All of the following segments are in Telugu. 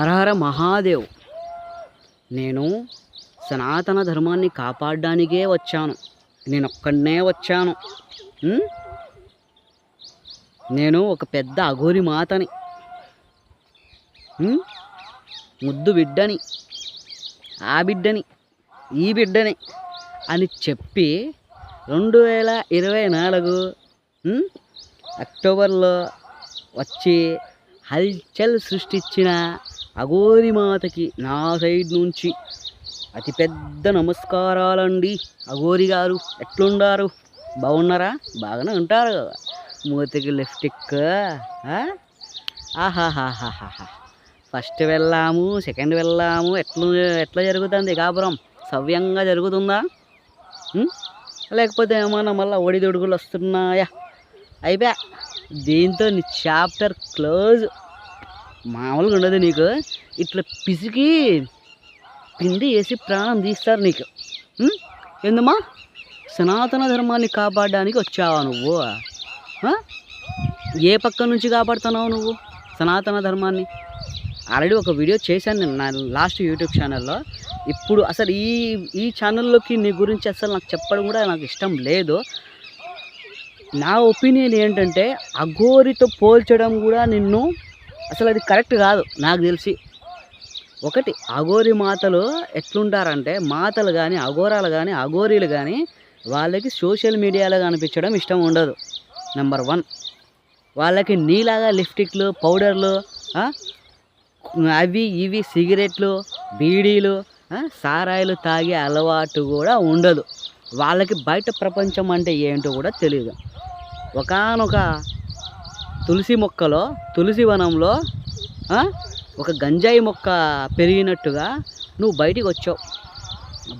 హరహర మహాదేవ్. నేను సనాతన ధర్మాన్ని కాపాడడానికే వచ్చాను. నేను ఒక్కడనే వచ్చాను నేను ఒక పెద్ద అఘోరి మాతని. ముద్దు బిడ్డని. ఆ బిడ్డని ఈ బిడ్డని అని చెప్పి రెండు వేల ఇరవై నాలుగు అక్టోబర్లో వచ్చి హల్చల్ సృష్టించిన అఘోరి మాతకి నా సైడ్ నుంచి అతిపెద్ద నమస్కారాలండి. అఘోరి గారు ఎట్లుండారు? బాగున్నారా? బాగానే ఉంటారు. కదా మూతికి ఎక్క ఆహాహాహాహా ఫస్ట్ వెళ్ళాము సెకండ్ వెళ్ళాము. ఎట్లా ఎట్లా జరుగుతుంది కాపురం? సవ్యంగా జరుగుతుందా? లేకపోతే ఏమన్నా మళ్ళీ ఒడిదొడుగులు వస్తున్నాయా? అయిపోయా దీంతో నీ చాప్టర్ క్లోజ్. మామూలుగా ఉండదు నీకు. ఇట్లా పిసికి పిండి వేసి ప్రాణం తీస్తారు నీకు. ఎందుమా? సనాతన ధర్మాన్ని కాపాడడానికి వచ్చావా నువ్వు? ఏ పక్క నుంచి కాపాడుతున్నావు నువ్వు సనాతన ధర్మాన్ని? ఆల్రెడీ ఒక వీడియో చేశాను నేను నా లాస్ట్ యూట్యూబ్ ఛానల్లో. ఇప్పుడు అసలు ఈ ఈ ఛానల్లోకి నీ గురించి అసలు నాకు చెప్పడం కూడా నాకు ఇష్టం లేదు. నా ఒపీనియన్ ఏంటంటే అఘోరితో పోల్చడం కూడా నిన్ను అసలు అది కరెక్ట్ కాదు నాకు తెలిసి. ఒకటి అఘోరి మాతలు ఎట్లుంటారంటే మాతలు కానీ అఘోరాలు కానీ అఘోరీలు కానీ వాళ్ళకి సోషల్ మీడియాలో కనిపించడం ఇష్టం ఉండదు. నెంబర్ వన్ వాళ్ళకి నీలాగా లిప్స్టిక్లు పౌడర్లు అవి ఇవి సిగరెట్లు బీడీలు సారాయిలు తాగే అలవాటు కూడా ఉండదు. వాళ్ళకి బయట ప్రపంచం అంటే ఏంటో కూడా తెలియదు ఒకానొక తులసి మొక్కలో తులసి వనంలో ఒక గంజాయి మొక్క పెరిగినట్టుగా నువ్వు బయటికి వచ్చావు.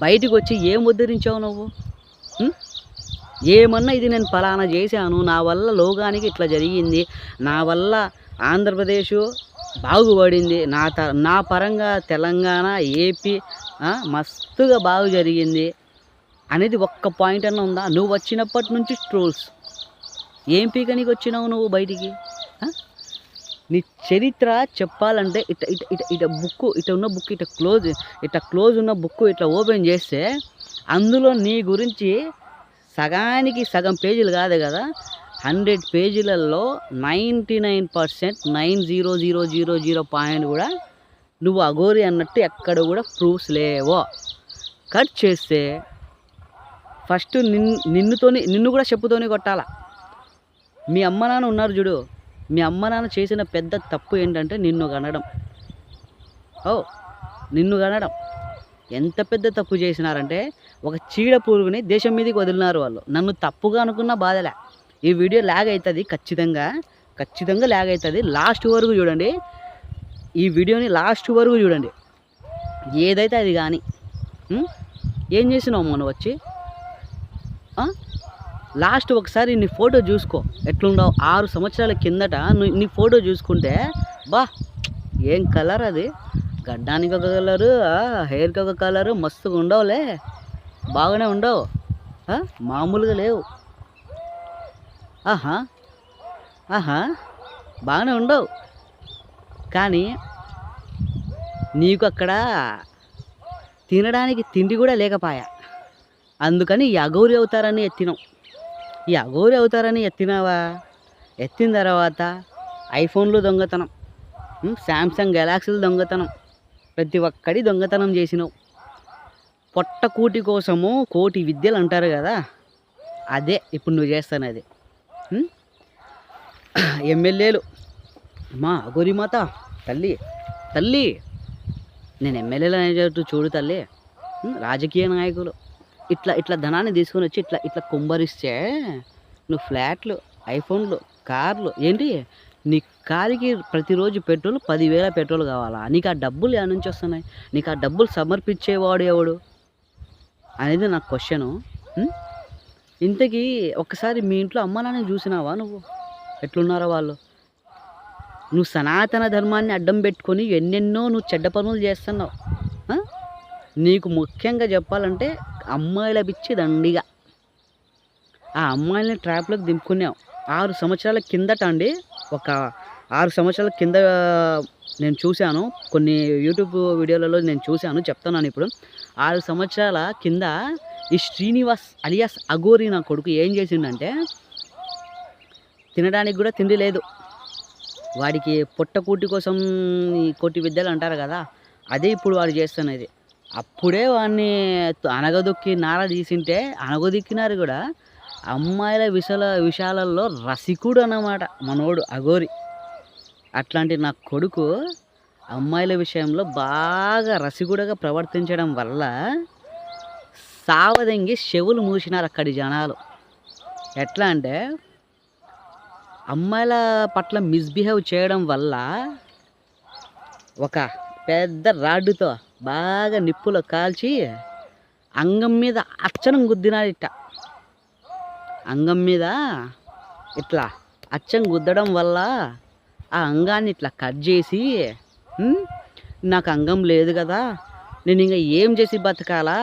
బయటికి వచ్చి ఏం ఉద్ధరించావు నువ్వు? ఏమన్నా ఇది నేను ఫలానా చేశాను నా వల్ల లోకానికి ఇట్లా జరిగింది నా వల్ల ఆంధ్రప్రదేశ్ బాగుపడింది నా త నా పరంగా తెలంగాణ ఏపీ మస్తుగా బాగు జరిగింది అనేది ఒక్క పాయింట్ అన్న ఉందా? నువ్వు వచ్చినప్పటి నుంచి ట్రోల్స్. ఏం పీకనికి వచ్చినావు నువ్వు బయటికి? నీ చరిత్ర చెప్పాలంటే ఇట ఇట ఇట ఇట బుక్ ఇట ఉన్న బుక్ ఇట క్లోజ్ ఇట క్లోజ్ ఉన్న బుక్ ఇట్లా ఓపెన్ చేస్తే అందులో నీ గురించి సగానికి సగం పేజీలు కాదు కదా? Hundred పేజీలలో ninety nine percent nine zero zero zero zero point కూడా నువ్వు అఘోరి అన్నట్టు ఎక్కడ కూడా ప్రూఫ్స్ లేవో. కట్ చేస్తే ఫస్ట్ నిన్ను నిన్నుతోని నిన్ను కూడా చెప్పుతోని కొట్టాలా? మీ అమ్మ నాన్న ఉన్నారు చూడు. మీ అమ్మ నాన్న చేసిన పెద్ద తప్పు ఏంటంటే నిన్ను కనడం. ఓ నిన్ను కనడం. ఎంత పెద్ద తప్పు చేసినారంటే ఒక చీడ పురుగుని దేశం మీదకి వదిలినారు వాళ్ళు. నన్ను తప్పుగా అనుకున్న బాధలే. ఈ వీడియో లాగ్ అవుతుంది ఖచ్చితంగా. ఖచ్చితంగా ల్యాగ్ అవుతుంది లాస్ట్ వరకు చూడండి. ఈ వీడియోని లాస్ట్ వరకు చూడండి. ఏదైతే అది కానీ ఏం చేసినావు మొన్న వచ్చి? లాస్ట్ ఒకసారి నీ ఫోటో చూసుకో. ఎట్లుండవు? ఆరు సంవత్సరాల కిందట ను- నీ ఫోటో చూసుకుంటే బా ఏం కలర్ అది? గడ్డానికి ఒక కలరు హెయిర్కి ఒక కలరు మస్తుగా ఉండవులే. బాగానే ఉండవు. మామూలుగా లేవు. ఆహా ఆహా బాగానే ఉండవు. కానీ నీకు అక్కడ తినడానికి తిండి కూడా లేకపాయా? అందుకని అగౌరి అవుతారని ఎత్తినాం ఈ అఘోరి అవుతారని ఎత్తినావా? ఎత్తిన తర్వాత ఐఫోన్లు దొంగతనం. శాంసంగ్ గెలాక్సీలు దొంగతనం. ప్రతి ఒక్కడి దొంగతనం చేసినావు. పొట్టకూటి కోసము కోటి విద్యలు అంటారు కదా? అదే ఇప్పుడు నువ్వు చేస్తానది. అది ఎమ్మెల్యేలు. మా అఘోరి మాత తల్లి తల్లి. నేను ఎమ్మెల్యేలు అనేటట్టు చూడు తల్లి. రాజకీయ నాయకులు. ఇట్లా ఇట్లా ధనాన్ని తీసుకొని వచ్చి ఇట్లా ఇట్లా కుంభరిస్తే నువ్వు ఫ్లాట్లు ఐఫోన్లు కార్లు ఏంటి? నీ కారుకి ప్రతిరోజు పెట్రోల్ పదివేల పెట్రోల్ కావాలా? నీకు ఆ డబ్బులు ఎక్కడి నుంచి వస్తున్నాయి? నీకు ఆ డబ్బులు సమర్పించేవాడు ఎవడు? అనేది నా క్వశ్చను. ఇంతకీ ఒక్కసారి మీ ఇంట్లో అమ్మ నాన్న చూసినావా నువ్వు? ఎట్లున్నారో వాళ్ళు? నువ్వు సనాతన ధర్మాన్ని అడ్డం పెట్టుకొని ఎన్నెన్నో నువ్వు చెడ్డ పనులు చేస్తున్నావు. నీకు ముఖ్యంగా చెప్పాలంటే అమ్మాయిల పిచ్చి దండిగా. ఆ అమ్మాయిలని ట్రాప్లోకి దింపుకున్నాం. ఆరు సంవత్సరాల కిందట అండి ఒక ఆరు సంవత్సరాల కింద నేను చూశాను. కొన్ని యూట్యూబ్ వీడియోలలో నేను చూశాను చెప్తున్నాను ఇప్పుడు. ఆరు సంవత్సరాల కింద ఈ శ్రీనివాస్ అలియాస్ అగోరి నా కొడుకు ఏం చేసిండంటే తినడానికి కూడా తిండి లేదు. వాడికి పొట్టకూటి కోసం ఈ కోటి విద్యలు అంటారు కదా అదే ఇప్పుడు వాడు చేస్తున్నది. అప్పుడే వాడిని అనగదొక్కి నార తీసింటే అనగదొక్కినారు కూడా. అమ్మాయిల విషయాల విషయాలలో రసికుడు అన్నమాట మనోడు అగోరి అట్లాంటి నా కొడుకు అమ్మాయిల విషయంలో బాగా రసికుడుగా ప్రవర్తించడం వల్ల సావదంగి చెవులు మూసినారు అక్కడి జనాలు. ఎట్లా అంటే అమ్మాయిల పట్ల మిస్బిహేవ్ చేయడం వల్ల ఒక పెద్ద రాడ్డుతో బాగా నిప్పులో కాల్చి అంగం మీద అచ్చనం గుద్దినాడు ఇట్ట అంగం మీద ఇట్లా అచ్చం గుద్దడం వల్ల ఆ అంగాన్ని ఇట్లా కట్ చేసి నాకు అంగం లేదు కదా నేను ఇంకా ఏం చేసి బతకాలా?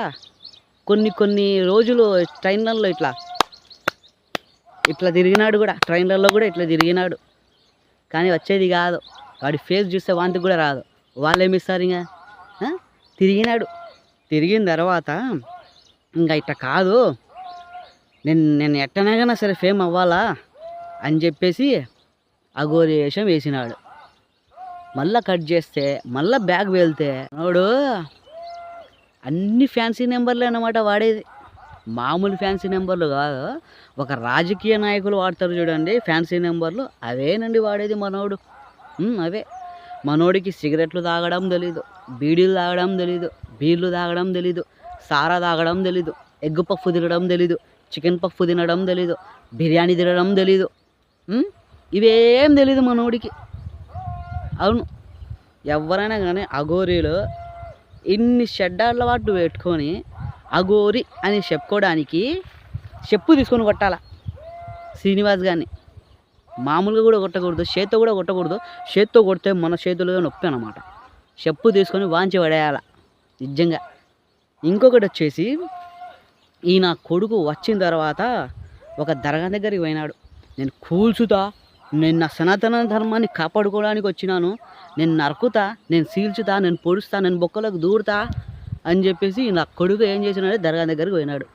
కొన్ని కొన్ని రోజులు ట్రైన్లలో ఇట్లా ఇట్లా తిరిగినాడు కూడా ట్రైన్లలో కూడా ఇట్లా తిరిగినాడు. కానీ వచ్చేది కాదు. వాడి ఫేస్ చూస్తే వాంతికి కూడా రాదు. వాళ్ళు ఏమి ఇస్తారు ఇంకా? తిరిగినాడు. తిరిగిన తర్వాత ఇంకా ఇట్ట కాదు. నేను నేను ఎట్టనైనా సరే ఫేమ్ అవ్వాలా అని చెప్పేసి అగోరి వేషం వేసినాడు. మళ్ళా కట్ చేస్తే మళ్ళా బ్యాగ్ వెళ్తే వాడు అన్ని ఫ్యాన్సీ నెంబర్లే అనమాట వాడేది. మామూలు ఫ్యాన్సీ నెంబర్లు కాదు. ఒక రాజకీయ నాయకులు వాడతారు చూడండి ఫ్యాన్సీ నెంబర్లు. అవేనండి వాడేది మనోడు. అవే. మనోడికి సిగరెట్లు తాగడం తెలీదు బీడీలు తాగడం తెలీదు బీర్లు తాగడం తెలీదు సారా తాగడం తెలీదు ఎగ్ పఫ్ తినడం తెలీదు చికెన్ పఫ్ తినడం తెలీదు బిర్యానీ తినడం తెలీదు. ఇవేం తెలీదు మనోడికి. అవును. ఎవరైనా కానీ అఘోరీలో ఇన్ని షెడ్డార్ల వాటి పెట్టుకొని అఘోరి అని చెప్పుకోవడానికి చెప్పు తీసుకొని కొట్టాల? శ్రీనివాస్ గారిని. మామూలుగా కూడా కొట్టకూడదు చేత్తో కూడా కొట్టకూడదు. చేత్తో కొడితే మన చేతులుగా నొప్పి అనమాట చెప్పు తీసుకొని వాంచి పడేయాల నిజంగా. ఇంకొకటి వచ్చేసి ఈ నా కొడుకు వచ్చిన తర్వాత ఒక దర్గా దగ్గరికి పోయినాడు. నేను కూల్చుతా నేను నా సనాతన ధర్మాన్ని కాపాడుకోవడానికి వచ్చినాను. నేను నరుకుతా నేను సీల్చుతా నేను పొడుస్తా నేను బొక్కలకు దూరుతా అని చెప్పేసి నా కొడుకు ఏం చేసినాడు? దర్గా దగ్గరికి పోయినాడు.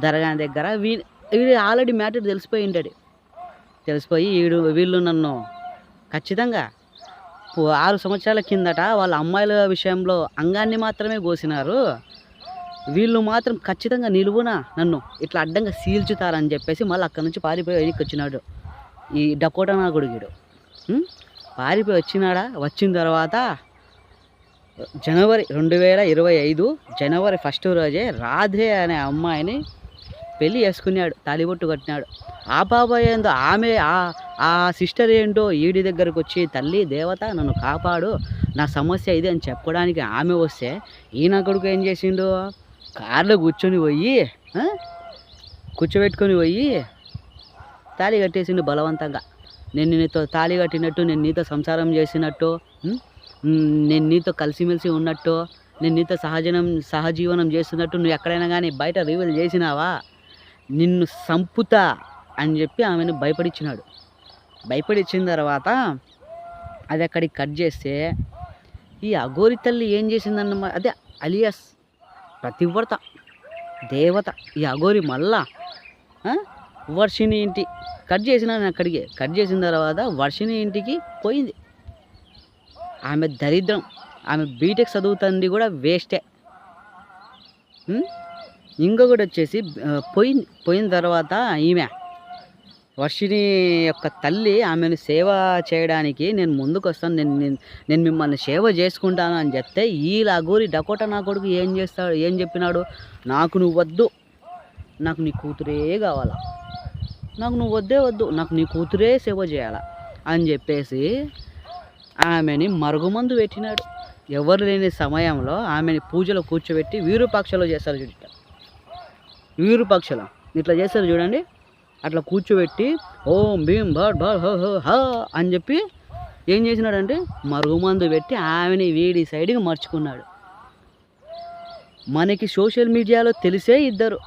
దర్గా దగ్గర వీ వీడి ఆల్రెడీ మ్యాటర్ తెలిసిపోయి ఉంటాడు. తెలిసిపోయి వీడు వీళ్ళు నన్ను ఖచ్చితంగా ఆరు సంవత్సరాల కిందట వాళ్ళ అమ్మాయిల విషయంలో అంగాన్ని మాత్రమే కోసినారు. వీళ్ళు మాత్రం ఖచ్చితంగా నిలువున నన్ను ఇట్లా అడ్డంగా సీల్చుతారని చెప్పేసి మళ్ళీ అక్కడి నుంచి పారిపోయి వెనక్కి వచ్చినాడు ఈ డకోటా నా కొడుకుడు పారిపోయి వచ్చినాడా? వచ్చిన తర్వాత జనవరి రెండు వేల ఇరవై ఐదు జనవరి ఫస్ట్ రోజే రాధే అనే అమ్మాయిని పెళ్ళి చేసుకున్నాడు తాలిబొట్టు కట్టినాడు. ఆ పాప ఏందో ఆమె ఆ ఆ సిస్టర్ ఏంటో ఈడి దగ్గరకు వచ్చి తల్లి దేవత నన్ను కాపాడు. నా సమస్య ఇది అని చెప్పడానికి ఆమె వస్తే ఈయన కొడుకు ఏం చేసిండు? కార్లో కూర్చొని పోయి కూర్చోబెట్టుకొని పోయి తాళి కట్టేసిండు బలవంతంగా. నేను నీతో తాళి కట్టినట్టు నేను నీతో సంసారం చేసినట్టు నేను నీతో కలిసిమెలిసి ఉన్నట్టు నేను నీతో సహజనం సహజీవనం చేస్తున్నట్టు నువ్వు ఎక్కడైనా కానీ బయట రివీల్ చేసినావా? నిన్ను సంపుతా అని చెప్పి ఆమెను భయపడిచ్చినాడు. భయపడిచ్చిన తర్వాత అది అక్కడికి కట్ చేస్తే ఈ అఘోరి తల్లి ఏం చేసిందన్నమా అదే అలియాస్ ప్రతివ్రత దేవత ఈ అఘోరి మళ్ళా వర్షిణి వర్షిని ఇంటి కట్ చేసినాను అక్కడికి కట్ చేసిన తర్వాత వర్షిని ఇంటికి పోయింది. ఆమె దరిద్రం ఆమె బీటెక్ చదువుతుంది కూడా వేస్టే ఇంకొకటి వచ్చేసి పోయిన పోయిన తర్వాత ఈమె. వర్షిని యొక్క తల్లి ఆమెను సేవ చేయడానికి నేను ముందుకు వస్తాను నేను నేను- మిమ్మల్ని సేవ చేసుకుంటాను అని చెప్తే ఈ లాగూరి డకోటా నా కొడుకు ఏం చేస్తాడు ఏం చెప్పినాడు? నాకు నువ్వు వద్దు. నాకు నీ కూతురే కావాలా. నాకు నువ్వు వద్దే వద్దు. నాకు నీ కూతురే సేవ చేయాలా. అని చెప్పేసి ఆమెని మరుగుమందు పెట్టినాడు. ఎవరు లేని సమయంలో ఆమెని పూజలో కూర్చోబెట్టి వీరుపక్షలో చేస్తారు చూడు. వీరు పక్షుల ఇట్లా చేస్తారు చూడండి. అట్లా కూర్చోబెట్టి ఓం భీం భట్ భట్ హ అని చెప్పి ఏం చేసినాడంటే మరుగుమందు పెట్టి ఆమెని వీడి సైడ్కి మర్చుకున్నాడు. మనకి సోషల్ మీడియాలో తెలిసే ఇద్దరు.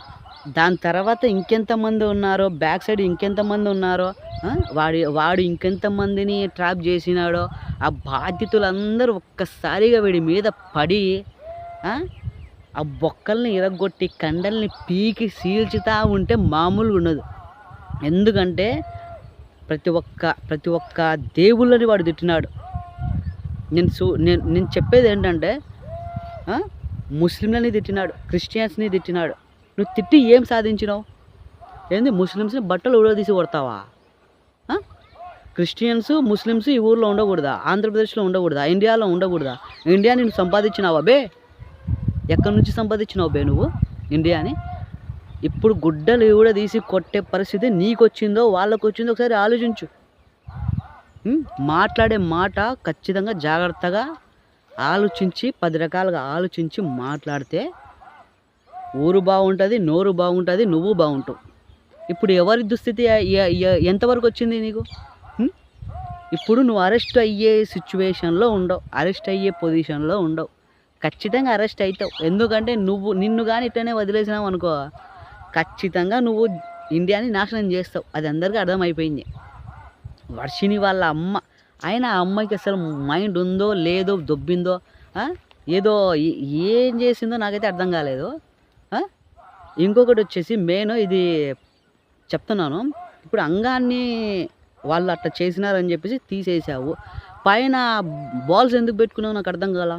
దాని తర్వాత ఇంకెంతమంది ఉన్నారో బ్యాక్ సైడ్ ఇంకెంతమంది ఉన్నారో వాడి వాడు ఇంకెంతమందిని ట్రాప్ చేసినాడో ఆ బాధ్యతలందరూ ఒక్కసారిగా వీడి మీద పడి ఆ, బొక్కల్ని ఇరగొట్టి కండల్ని పీకి సీల్చుతా ఉంటే మామూలుగా ఉండదు. ఎందుకంటే ప్రతి ఒక్క ప్రతి ఒక్క దేవుళ్ళని వాడు తిట్టినాడు. నేను సూ నేను నేను చెప్పేది ఏంటంటే ముస్లింలని తిట్టినాడు క్రిస్టియన్స్ని తిట్టినాడు. నువ్వు తిట్టి ఏం సాధించినావు? ఏంది ముస్లిమ్స్ని బట్టలు ఉడదీసి కొడతావా? క్రిస్టియన్స్ ముస్లిమ్స్ ఈ ఊర్లో ఉండకూడదా? ఆంధ్రప్రదేశ్లో ఉండకూడదా? ఇండియాలో ఉండకూడదా? ఇండియా నేను సంపాదించినావా? బే! ఎక్కడి నుంచి సంపాదించినావు బే నువ్వు? ఇండియాని? ఇప్పుడు గుడ్డలు కూడా తీసి కొట్టే పరిస్థితి నీకు వచ్చిందో వాళ్ళకు వచ్చిందో ఒకసారి ఆలోచించు. మాట్లాడే మాట ఖచ్చితంగా జాగ్రత్తగా ఆలోచించి పది రకాలుగా ఆలోచించి మాట్లాడితే ఊరు బాగుంటుంది నోరు బాగుంటుంది నువ్వు బాగుంటావు. ఇప్పుడు ఎవరి దుస్థితి ఎంతవరకు వచ్చింది నీకు? ఇప్పుడు నువ్వు అరెస్ట్ అయ్యే సిచ్యువేషన్లో ఉండవు అరెస్ట్ అయ్యే పొజిషన్లో ఉండవు. ఖచ్చితంగా అరెస్ట్ అవుతావు ఎందుకంటే నువ్వు నిన్ను కానీ ఇట్లనే వదిలేసినావు అనుకో ఖచ్చితంగా నువ్వు ఇండియాని నాశనం చేస్తావు. అది అందరికీ అర్థమైపోయింది. వర్షిని వాళ్ళ అమ్మ. ఆయన ఆ అమ్మాయికి అసలు మైండ్ ఉందో లేదో దొబ్బిందో ఏదో ఏం చేసిందో నాకైతే అర్థం కాలేదు. ఇంకొకటి వచ్చేసి మెయిన్ ఇది చెప్తున్నాను. ఇప్పుడు అంగాన్ని వాళ్ళు అట్లా చేసినారని చెప్పేసి తీసేసావు పైన బాల్స్ ఎందుకు పెట్టుకున్నావు నాకు అర్థం కాల?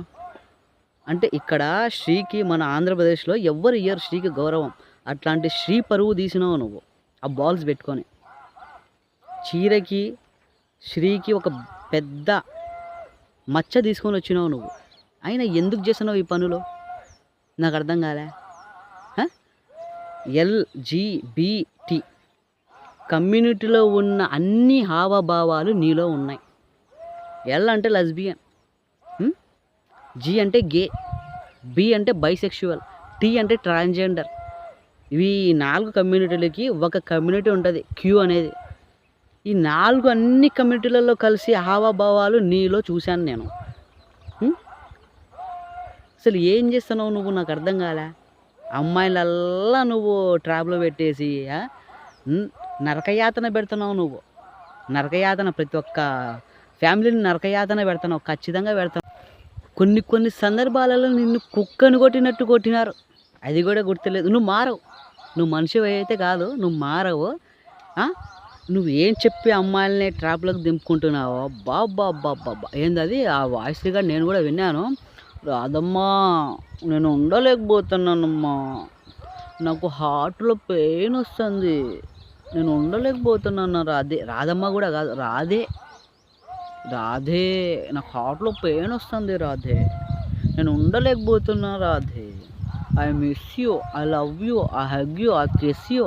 అంటే ఇక్కడ శ్రీకి మన ఆంధ్రప్రదేశ్లో ఎవరు ఇయ్యరు శ్రీకి గౌరవం. అట్లాంటి శ్రీ పరువు తీసినావు నువ్వు ఆ బాల్స్ పెట్టుకొని. చీరకి శ్రీకి ఒక పెద్ద మచ్చ తీసుకొని వచ్చినావు నువ్వు. అయినా ఎందుకు చేసినావు ఈ పనులు? నాకు అర్థం కాలే. ఎల్జీబీటీ కమ్యూనిటీలో ఉన్న అన్ని హావభావాలు నీలో ఉన్నాయి. ఎల్ అంటే లెస్బియన్. జి అంటే గే బి అంటే బైసెక్షువల్ టీ అంటే ట్రాన్స్జెండర్ ఇవి నాలుగు కమ్యూనిటీలకి ఒక కమ్యూనిటీ ఉంటుంది క్యూ అనేది. ఈ నాలుగు అన్ని కమ్యూనిటీలలో కలిసి హావభావాలు నీలో చూశాను నేను. అసలు ఏం చేస్తున్నావు నువ్వు? నాకు అర్థం కాలే. అమ్మాయిలల్లా నువ్వు ట్రాప్లో పెట్టేసి నరకయాతన పెడుతున్నావు నువ్వు. నరకయాతన ప్రతి ఒక్క ఫ్యామిలీని నరకయాతన పెడుతున్నావు. ఖచ్చితంగా పెడతావు కొన్ని కొన్ని సందర్భాలలో నిన్ను కుక్కను కొట్టినట్టు కొట్టినారు. అది కూడా గుర్తులేదు. నువ్వు మారవు. నువ్వు మనిషి అయితే కాదు నువ్వు మారవు. నువ్వు ఏం చెప్పి అమ్మాయిలని ట్రాప్లోకి దింపుకుంటున్నావో? బాబ్బా బాబ్బా ఏంది అది ఆ వాయిస్ రికార్డ్ నేను కూడా విన్నాను. రాదమ్మా నేను ఉండలేకపోతున్నానమ్మా. నాకు హార్ట్లో పెయిన్ వస్తుంది. నేను ఉండలేకపోతున్నాను. రాధే రాధమ్మ కూడా కాదు రాధే రాధే నాకు హార్ట్లో పెయిన్ వస్తుంది రాధే. నేను ఉండలేకపోతున్నా Radhe. I miss you I love you I hug you I kiss you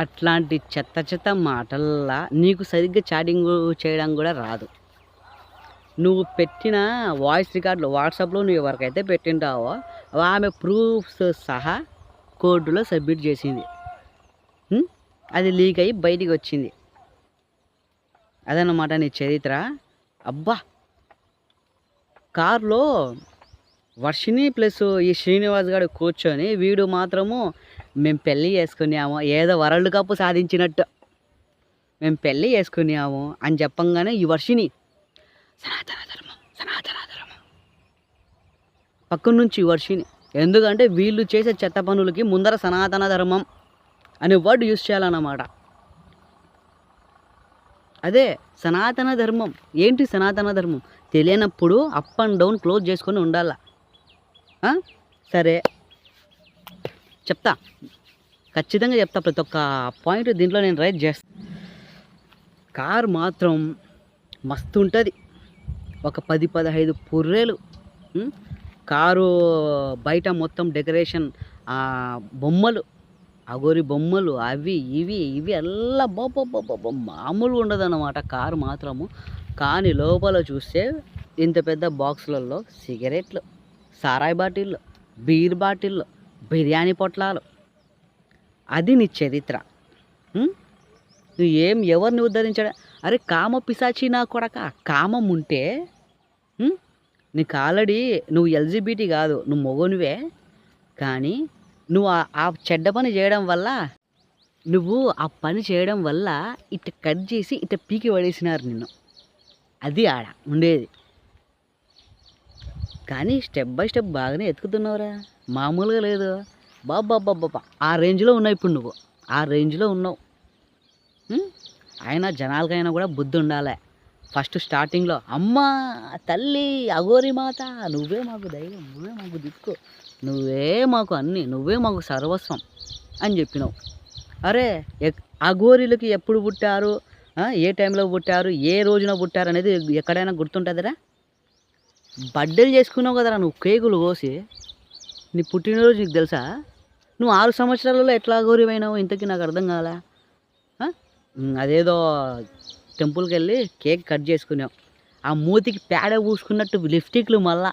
అట్లాంటి చెత్త చెత్త మాటల్లా నీకు సరిగ్గా చాటింగ్ చేయడం కూడా రాదు. నువ్వు పెట్టిన వాయిస్ రికార్డులు వాట్సాప్లో నువ్వు ఎవరికైతే పెట్టింటావో ఆమె ప్రూఫ్స్ సహా కోర్టులో సబ్మిట్ చేసింది. అది లీక్ అయ్యి బయటికి వచ్చింది. అదన్నమాట నీ చరిత్ర. అబ్బా! కారులో వర్షిని ప్లస్ ఈ శ్రీనివాస్ గారు కూర్చొని వీడు మాత్రము మేము పెళ్ళి చేసుకున్నాము ఏదో వరల్డ్ కప్ సాధించినట్టు. మేము పెళ్ళి చేసుకున్నాము అని చెప్పంగానే ఈ వర్షిని సనాతన ధర్మం సనాతన ధర్మం. పక్కన నుంచి ఈ వర్షిని ఎందుకంటే వీళ్ళు చేసే చెత్త పనులకి ముందర సనాతన ధర్మం అనే వర్డ్ యూస్ చేయాలన్నమాట. అదే సనాతన ధర్మం. ఏంటి సనాతన ధర్మం? తెలియనప్పుడు అప్ అండ్ డౌన్ క్లోజ్ చేసుకొని ఉండాల. సరే. చెప్తా. ఖచ్చితంగా చెప్తా ప్రతి ఒక్క పాయింట్ దీంట్లో నేను రైట్ చేస్తా. కార్ మాత్రం మస్తు ఉంటుంది. ఒక పది పదహైదు పుర్రేలు. కారు బయట మొత్తం డెకరేషన్ ఆ బొమ్మలు. అగోరి బొమ్మలు అవి ఇవి ఇవి అల్లా బాబా మామూలుగా ఉండదన్నమాట కారు మాత్రము. కానీ లోపల చూస్తే ఇంత పెద్ద బాక్సులలో సిగరెట్లు సారాయి బాటిళ్ళు బీర్ బాటిళ్ళు బిర్యానీ పొట్లాలు. అది నీ చరిత్ర. నువ్వు ఏం ఎవరిని ఉద్ధరించాడు? అరే కామ పిశాచి నా కొడక కామం ఉంటే నీకు ఆల్రెడీ నువ్వు ఎల్జీబీటీ కాదు నువ్వు మొగనువే. కానీ నువ్వు ఆ- చెడ్డ పని చేయడం వల్ల నువ్వు ఆ పని చేయడం వల్ల ఇట్ట కట్ చేసి ఇట్ట పీకి పడేసినారు నిన్ను. అది ఆడ ఉండేది. కానీ స్టెప్ బై స్టెప్ బాగానే ఎత్తుకుతున్నావురా. మామూలుగా లేదు. బాబా ఆ రేంజ్లో ఉన్నావు ఇప్పుడు నువ్వు. ఆ రేంజ్లో ఉన్నావు. అయినా జనాలకైనా కూడా బుద్ధి ఉండాలి. ఫస్ట్ స్టార్టింగ్లో అమ్మ తల్లి అగోరి మాత నువ్వే మాకు ధైర్యం నువ్వే మాకు దిక్కు. నువ్వే మాకు అన్ని నువ్వే మాకు సర్వస్వం అని చెప్పినావు. అరే ఎక్- అఘోరీలకి ఎప్పుడు పుట్టారు? ఏ టైంలో పుట్టారు? ఏ రోజున పుట్టారు అనేది ఎక్కడైనా గుర్తుంటుందిరా? బర్త్డేలు చేసుకున్నావు కదరా నువ్వు కేకులు కోసి. నీ పుట్టినరోజు నీకు తెలుసా? నువ్వు ఆరు సంవత్సరాలలో ఎట్లా అఘోరిపోయినావు ఇంతకీ నాకు అర్థం కాలా? అదేదో టెంపుల్కి వెళ్ళి కేక్ కట్ చేసుకున్నావు. ఆ మూతికి పేడ పూసుకున్నట్టు లిప్స్టిక్లు మళ్ళా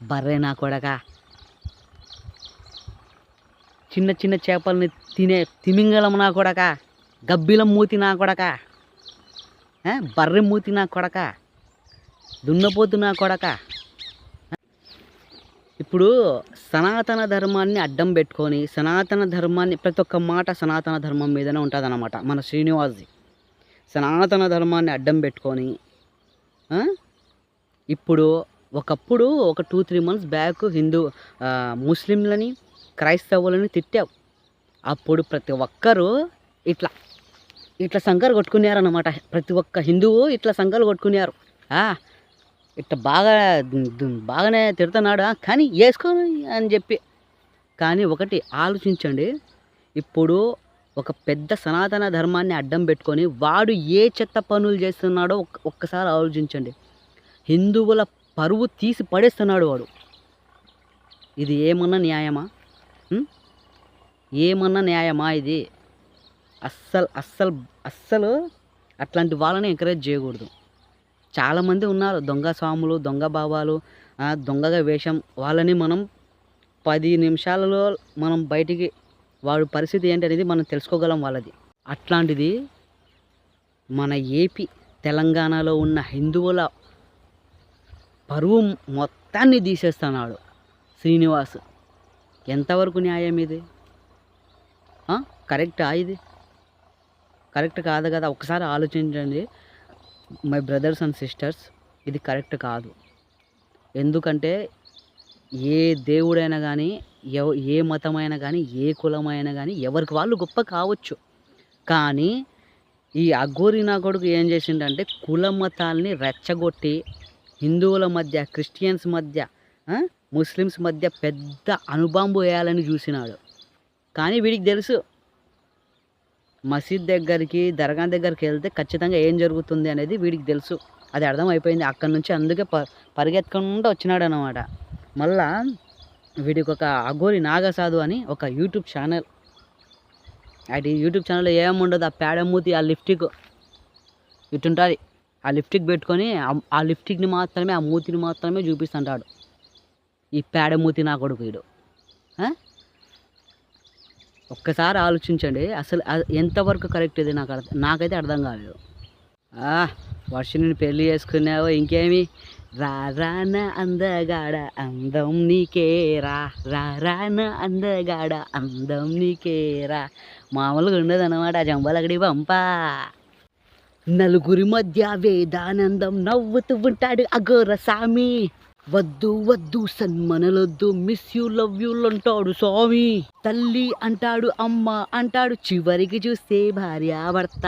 బర్రే నా కొడక? చిన్న చిన్న చేపల్ని తినే తిమింగలం నా కొడక? గబ్బిలం మూతి నా కొడక బర్రె మూతి నా కొడక? దున్నపోతు నా కొడక? ఇప్పుడు సనాతన ధర్మాన్ని అడ్డం పెట్టుకొని సనాతన ధర్మాన్ని ప్రతి ఒక్క మాట సనాతన ధర్మం మీదనే ఉంటుందన్నమాట మన శ్రీనివాస్జీ. సనాతన ధర్మాన్ని అడ్డం పెట్టుకొని ఇప్పుడు ఒకప్పుడు ఒక two three months back Hindu ముస్లింలని క్రైస్తవులని తిట్టావు అప్పుడు ప్రతి ఒక్కరూ ఇట్లా ఇట్లా సంఘాలు కొట్టుకున్నారన్నమాట ప్రతి ఒక్క హిందువు ఇట్లా సంఘాలు కొట్టుకున్నారు ఇట్లా బాగా బాగానే తిడుతున్నాడు? కానీ వేసుకో అని చెప్పి. కానీ ఒకటి ఆలోచించండి. ఇప్పుడు ఒక పెద్ద సనాతన ధర్మాన్ని అడ్డం పెట్టుకొని వాడు ఏ చెత్త పనులు చేస్తున్నాడో ఒక్క- ఒక్కసారి ఆలోచించండి. హిందువుల పరువు తీసి పడేస్తున్నాడు వాడు. ఇది ఏమన్నా న్యాయమా? ఏమన్నా న్యాయమా ఇది? అస్సలు అస్సలు అస్సలు అట్లాంటి వాళ్ళని ఎంకరేజ్ చేయకూడదు. చాలామంది ఉన్నారు దొంగ స్వాములు దొంగ బాబాలు దొంగగా వేషం. వాళ్ళని మనం పది నిమిషాలలో మనం బయటికి వాడి పరిస్థితి ఏంటి అనేది మనం తెలుసుకోగలం వాళ్ళది. అట్లాంటిది మన ఏపీ తెలంగాణలో ఉన్న హిందువుల పరువు మొత్తాన్ని తీసేస్తున్నాడు శ్రీనివాస్. ఎంతవరకు న్యాయం ఇది? కరెక్టా ఇది? కరెక్ట్ కాదు కదా ఒకసారి ఆలోచించండి. మై బ్రదర్స్ అండ్ సిస్టర్స్ ఇది కరెక్ట్ కాదు. ఎందుకంటే ఏ దేవుడైనా కానీ ఎవ ఏ మతమైనా కానీ ఏ కులమైనా కానీ ఎవరికి వాళ్ళు గొప్ప కావచ్చు. కానీ ఈ అఘోరి నా కొడుకు ఏం చేసిండంటే కుల మతాల్ని రెచ్చగొట్టి హిందువుల మధ్య క్రిస్టియన్స్ మధ్య ముస్లిమ్స్ మధ్య పెద్ద అనుబాంబు వేయాలని చూసినాడు. కానీ వీడికి తెలుసు. మసీద్ దగ్గరికి దర్గా దగ్గరికి వెళ్తే ఖచ్చితంగా ఏం జరుగుతుంది అనేది వీడికి తెలుసు. అది అర్థమైపోయింది. అక్కడి నుంచి అందుకే ప పరిగెత్తకుండా వచ్చినాడు అనమాట మళ్ళా వీడికి ఒక అఘోరి నాగసాధు అని ఒక యూట్యూబ్ ఛానల్. అది యూట్యూబ్ ఛానల్లో ఏముండదు ఆ పేడమూతి ఆ లిఫ్టిక్ ఇటుంటుంది. ఆ లిఫ్టిక్ పెట్టుకొని ఆ- లిప్స్టిక్ని లిఫ్టిక్ని మాత్రమే ఆ మూతిని మాత్రమే చూపిస్తుంటాడు. ఈ పేడమూతి నా కొడుకు వీడు. ఒక్కసారి ఆలోచించండి అసలు ఎంతవరకు కరెక్ట్ ఇది నాకు అర్థం నాకైతే అర్థం కాలేదు. ఆ, వర్షిని పెళ్ళి చేసుకున్నావో ఇంకేమి? రా రాన అందగాడ అందం నీకేరా రా రాన అందగాడ అందం నీకేరా మామూలుగా ఉండదు అన్నమాట జంబలగడి పంపా నలుగురి మధ్య వేదానందం నవ్వుతూ ఉంటాడు అఘోర సామి వద్దు వద్దు సన్మనలొద్దు మిస్ యూ లవ్ యూ అంటాడు స్వామి. తల్లి అంటాడు అమ్మ అంటాడు చివరికి చూస్తే భార్యాభర్త.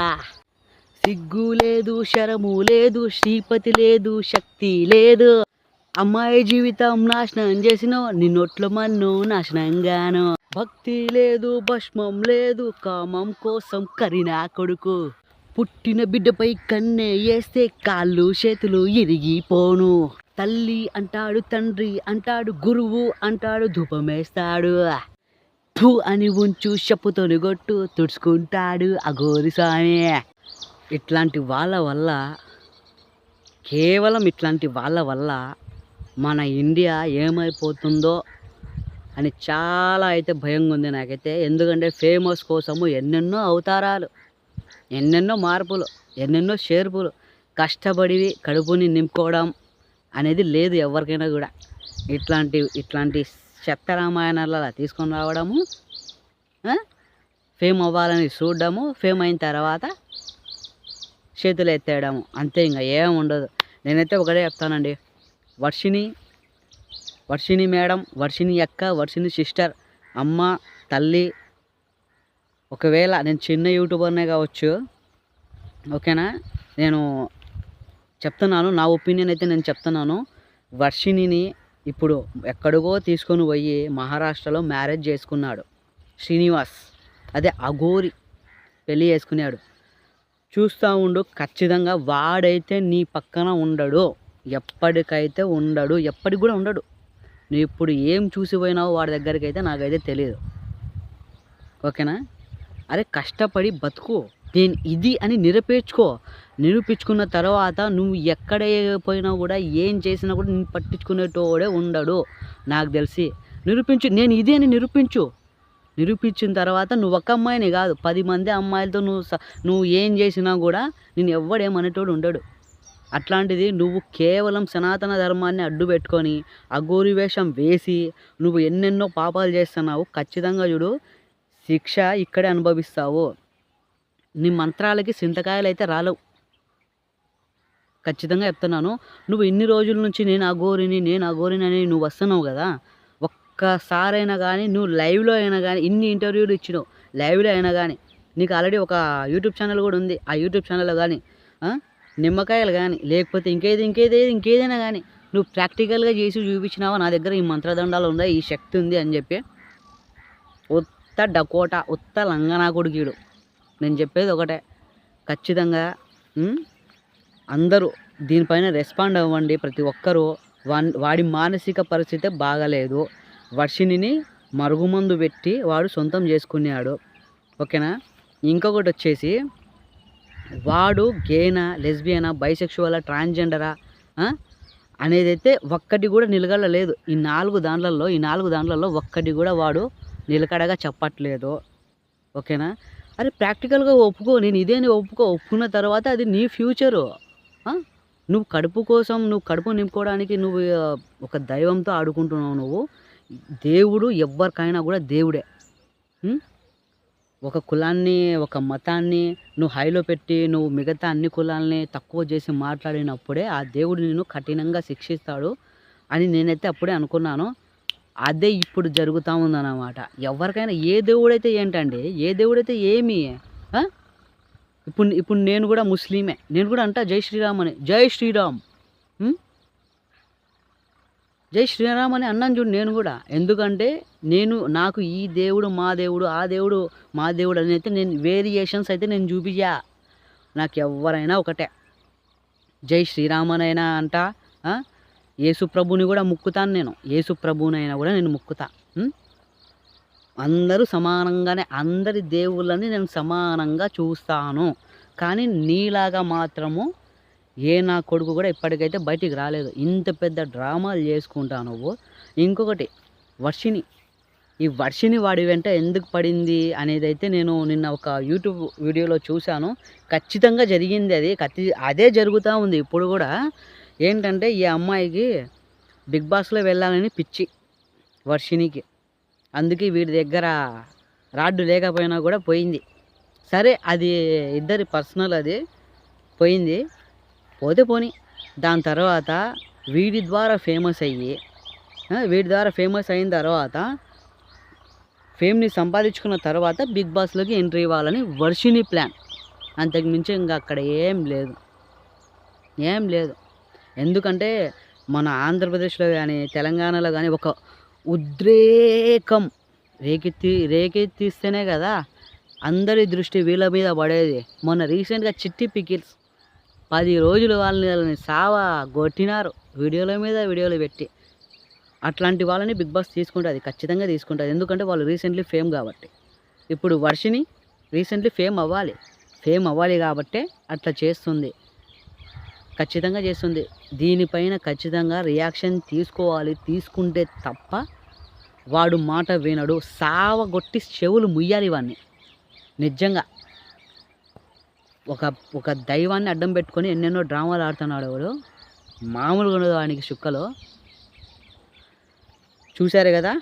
సిగ్గు లేదు శరము లేదు శ్రీపతి లేదు శక్తి లేదు. అమ్మాయి జీవితం నాశనం చేసినో నిన్నొట్లు మన్ను నాశనంగాను భక్తి లేదు భస్మం లేదు కామం కోసం కరినా కొడుకు. పుట్టిన బిడ్డపై కన్నే వేస్తే కాళ్ళు చేతులు ఇరిగిపోను. తల్లి అంటాడు తండ్రి అంటాడు గురువు అంటాడు ధూపమేస్తాడు. ఠూ అని ఉంచు చెప్పుతోని కొట్టు తుడుచుకుంటాడు అఘోరి స్వామి. ఇట్లాంటి వాళ్ళ వల్ల కేవలం ఇట్లాంటి వాళ్ళ వల్ల మన ఇండియా ఏమైపోతుందో అని చాలా అయితే భయంగా ఉంది నాకైతే. ఎందుకంటే ఫేమస్ కోసము ఎన్నెన్నో అవతారాలు. ఎన్నెన్నో మార్పులు ఎన్నెన్నో చేర్పులు కష్టపడివి కడుపుని నింపుకోవడం అనేది లేదు ఎవరికైనా కూడా. ఇట్లాంటి ఇట్లాంటి చెత్త రామాయణాలలో తీసుకొని రావడము ఫేమ్ అవ్వాలని చూడడము ఫేమ్ అయిన తర్వాత చేతులు ఎత్తేయడము. అంతే ఇంకా ఏం ఉండదు. నేనైతే ఒకటే చెప్తానండి. వర్షిని వర్షిని మేడం వర్షిని అక్క వర్షిని సిస్టర్ అమ్మ తల్లి ఒకవేళ నేను చిన్న యూట్యూబర్నే కావచ్చు ఓకేనా? నేను చెప్తున్నాను నా ఒపీనియన్ అయితే నేను చెప్తున్నాను. వర్షిణిని ఇప్పుడు ఎక్కడికో తీసుకొని పోయి మహారాష్ట్రలో మ్యారేజ్ చేసుకున్నాడు. శ్రీనివాస్. అదే అఘోరి పెళ్ళి చేసుకున్నాడు. చూస్తూ ఉండు ఖచ్చితంగా వాడైతే నీ పక్కన ఉండడు. ఎప్పటికైతే ఉండడు ఎప్పటికి కూడా ఉండడు. నువ్వు ఇప్పుడు ఏం చూసి పోయినావో వాడి దగ్గరికి అయితే నాకైతే తెలియదు ఓకేనా? అరే కష్టపడి బతుకు. నేను ఇది అని నిరూపించుకో నిరూపించుకున్న తర్వాత నువ్వు ఎక్కడ పోయినా కూడా ఏం చేసినా కూడా నేను పట్టించుకునేటోడే ఉండడు. నాకు తెలిసి. నిరూపించు. నేను ఇది అని నిరూపించు. నిరూపించిన తర్వాత నువ్వు ఒక అమ్మాయిని కాదు. పది మంది అమ్మాయిలతో నువ్వు స- నువ్వు ఏం చేసినా కూడా నేను ఎవ్వడేమనేటోడు ఉండడు. అట్లాంటిది నువ్వు కేవలం సనాతన ధర్మాన్ని అడ్డు పెట్టుకొని అఘోరి వేషం వేసి నువ్వు ఎన్నెన్నో పాపాలు చేస్తున్నావు. ఖచ్చితంగా చూడు శిక్ష ఇక్కడే అనుభవిస్తావు. నీ మంత్రాలకి సింతకాయలు అయితే రాలవు. ఖచ్చితంగా చెప్తున్నాను. నువ్వు ఇన్ని రోజుల నుంచి నేను ఆ గోరిని నేను అఘోరిని అని నువ్వు వస్తున్నావు కదా. ఒక్కసారైనా కానీ నువ్వు లైవ్లో అయినా కానీ ఇన్ని ఇంటర్వ్యూలు ఇచ్చినావు లైవ్లో అయినా కానీ నీకు ఆల్రెడీ ఒక యూట్యూబ్ ఛానల్ కూడా ఉంది. ఆ యూట్యూబ్ ఛానల్లో కానీ నిమ్మకాయలు కానీ లేకపోతే ఇంకేది ఇంకేది ఇంకేదైనా కానీ నువ్వు ప్రాక్టికల్గా చేసి చూపించినావా? నా దగ్గర ఈ మంత్రదండాలు ఉన్నాయి ఈ శక్తి ఉంది అని చెప్పి ఉత్త డకోటా ఉత్త లంగనా కొడుకీడు నేను చెప్పేది ఒకటే. ఖచ్చితంగా అందరూ దీనిపైన రెస్పాండ్ అవ్వండి. ప్రతి ఒక్కరూ వాడి మానసిక పరిస్థితి బాగలేదు. వర్షిణిని మరుగుమందు పెట్టి వాడు సొంతం చేసుకున్నాడు. ఓకేనా? ఇంకొకటి వచ్చేసి వాడు గేనా లెస్బియనా బైసెక్షువలా ట్రాన్స్జెండరా అనేది అయితే ఒక్కటి కూడా నిలగడలేదు. ఈ నాలుగు దాంట్లలో ఈ నాలుగు దాంట్లలో ఒక్కటి కూడా వాడు నిలకడగా చెప్పట్లేదు. ఓకేనా? అరే ప్రాక్టికల్గా ఒప్పుకో. నేను ఇదేని ఒప్పుకో. ఒప్పుకున్న తర్వాత అది నీ ఫ్యూచరు. నువ్వు కడుపు కోసం నువ్వు కడుపు నింపుకోవడానికి నువ్వు ఒక దైవంతో ఆడుకుంటున్నావు నువ్వు. దేవుడు ఎవరికైనా కూడా దేవుడే. ఒక కులాన్ని ఒక మతాన్ని నువ్వు హైలో పెట్టి నువ్వు మిగతా అన్ని కులాల్ని తక్కువ చేసి మాట్లాడినప్పుడే ఆ దేవుడు నిన్ను కఠినంగా శిక్షిస్తాడు అని నేనైతే అప్పుడే అనుకున్నాను. అదే ఇప్పుడు జరుగుతూ ఉందన్నమాట. ఎవరికైనా ఏ దేవుడైతే ఏంటండి? ఏ దేవుడైతే ఏమి? ఇప్పుడు ఇప్పుడు నేను కూడా ముస్లిమే. నేను కూడా అంటా జై శ్రీరామ్ అని. జై శ్రీరామ్. జై శ్రీరామ్ అని అన్నాను చూడు నేను కూడా. ఎందుకంటే నేను నాకు ఈ దేవుడు మా దేవుడు ఆ దేవుడు మా దేవుడు అని అయితే నేను వేరియేషన్స్ అయితే నేను చూపించా నాకు ఎవరైనా ఒకటే. జై శ్రీరామనైనా అంట యేసు ప్రభుని కూడా ముక్కుతాను నేను. యేసు ప్రభునైనా కూడా నేను ముక్కుతా. అందరూ సమానంగానే అందరి దేవుళ్ళని నేను సమానంగా చూస్తాను. కానీ నీలాగా మాత్రము ఏ నా కొడుకు కూడా ఇప్పటికైతే బయటికి రాలేదు. ఇంత పెద్ద డ్రామాలు చేసుకుంటా నువ్వు. ఇంకొకటి వర్షిని ఈ వర్షిని వాడి వెంట ఎందుకు పడింది అనేది అయితే నేను నిన్న ఒక యూట్యూబ్ వీడియోలో చూశాను. ఖచ్చితంగా జరిగింది అది. అదే జరుగుతూ ఉంది. ఇప్పుడు కూడా ఏంటంటే ఈ అమ్మాయికి బిగ్ బాస్లో వెళ్ళాలని పిచ్చి వర్షినికి అందుకే వీడి దగ్గర రాడ్డు లేకపోయినా కూడా పోయింది. సరే అది ఇద్దరి పర్సనల్ అది. పోయింది. పోతే పోని. దాని తర్వాత వీడి ద్వారా ఫేమస్ అయ్యి వీడి ద్వారా ఫేమస్ అయిన తర్వాత ఫేమ్ని సంపాదించుకున్న తర్వాత బిగ్ బాస్లోకి ఎంట్రీ ఇవ్వాలని వర్షిని ప్లాన్. అంతకు మించి ఇంకా అక్కడ ఏం లేదు. ఏం లేదు. ఎందుకంటే మన ఆంధ్రప్రదేశ్లో కానీ తెలంగాణలో కానీ ఒక ఉద్రేకం రేకెత్తి రేకెత్తిస్తేనే కదా అందరి దృష్టి వీళ్ళ మీద పడేది. మొన్న రీసెంట్గా చిట్టి పికిల్స్ పది రోజులు వాళ్ళని వాళ్ళని సావా కొట్టినారు వీడియోల మీద వీడియోలు పెట్టి అట్లాంటి వాళ్ళని బిగ్ బాస్ తీసుకుంటుంది ఖచ్చితంగా తీసుకుంటుంది. ఎందుకంటే వాళ్ళు రీసెంట్లీ ఫేమ్ కాబట్టి. ఇప్పుడు వర్షిని రీసెంట్లీ ఫేమ్ అవ్వాలి. ఫేమ్ అవ్వాలి కాబట్టే అట్లా చేస్తుంది. ఖచ్చితంగా చేస్తుంది. దీనిపైన ఖచ్చితంగా రియాక్షన్ తీసుకోవాలి. తీసుకుంటే తప్ప వాడు మాట వినడు. సావగొట్టి చెవులు ముయ్యాలి వాడిని నిజంగా. ఒక ఒక దైవాన్ని అడ్డం పెట్టుకొని ఎన్నెన్నో డ్రామాలు ఆడుతున్నాడు వాడు మామూలుగా ఉండదు వానికి చుక్కలో. చూశారు కదా?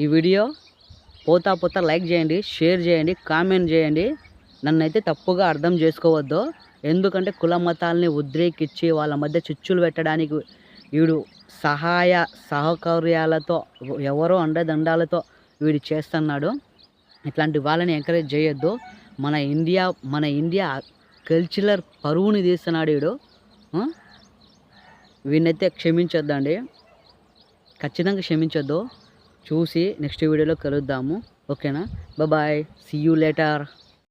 ఈ వీడియో పోతా పోతా లైక్ చేయండి షేర్ చేయండి కామెంట్ చేయండి. నన్నైతే తప్పుగా అర్థం చేసుకోవద్దు. ఎందుకంటే కుల మతాలని ఉద్రేకించి వాళ్ళ మధ్య చిచ్చులు పెట్టడానికి వీడు సహాయ సహకార్యాలతో ఎవరో అండదండాలతో వీడు చేస్తున్నాడు. ఇట్లాంటి వాళ్ళని ఎంకరేజ్ చేయొద్దు. మన ఇండియా మన ఇండియా కల్చరల్ పరువుని తీస్తున్నాడు వీడు. వీడినైతే క్షమించొద్దండి. ఖచ్చితంగా క్షమించొద్దు. చూసి నెక్స్ట్ వీడియోలో కలుద్దాము. ఓకేనా? Bye see you later